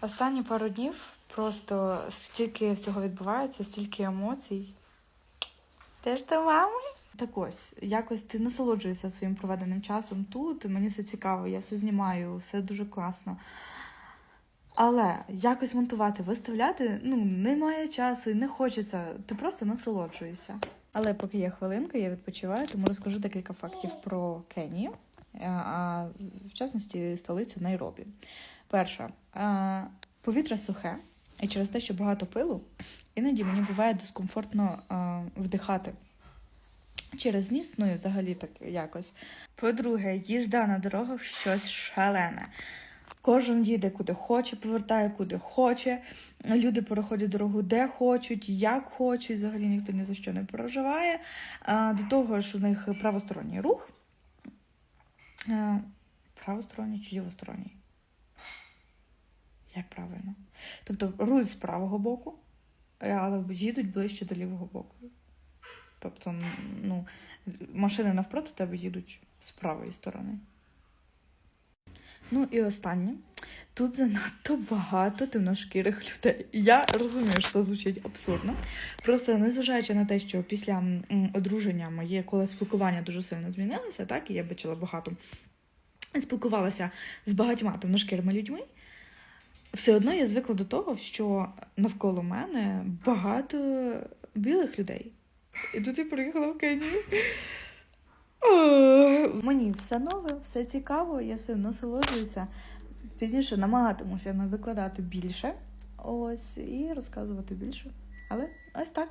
Останні пару днів просто стільки всього відбувається, стільки емоцій. Теж до мами? Так ось, якось ти насолоджуєшся своїм проведеним часом тут. Мені все цікаво, я все знімаю, все дуже класно. Але якось монтувати, виставляти ну, немає часу і не хочеться. Ти просто насолоджуєшся. Але поки є хвилинка, я відпочиваю, тому розкажу декілька фактів про Кенію, е, а в частності столицю Найробі. Перше, е, повітря сухе, і через те, що багато пилу, іноді мені буває дискомфортно е, вдихати. Через ніс, ну і взагалі так якось. По-друге, їзда на дорогах щось шалене. Кожен їде куди хоче, повертає куди хоче. Люди переходять дорогу де хочуть, як хочуть. Взагалі ніхто ні за що не переживає. До того ж, у них правосторонній рух. Е, Правосторонній чи лівосторонній? Тобто руль з правого боку, але їдуть ближче до лівого боку. Тобто, ну, машини навпроти тебе їдуть з правої сторони. Ну і останнє. Тут занадто багато темношкірих людей. Я розумію, що це звучить абсурдно. Просто незважаючи на те, що після одруження моє коло спілкування дуже сильно змінилося, так, і я бачила багато, спілкувалася з багатьма темношкірими людьми. Все одно я звикла до того, що навколо мене багато білих людей. І тут я приїхала в Кенію. Мені все нове, все цікаво, я все насолоджуюся. Пізніше намагатимуся викладати більше ось і розказувати більше. Але ось так.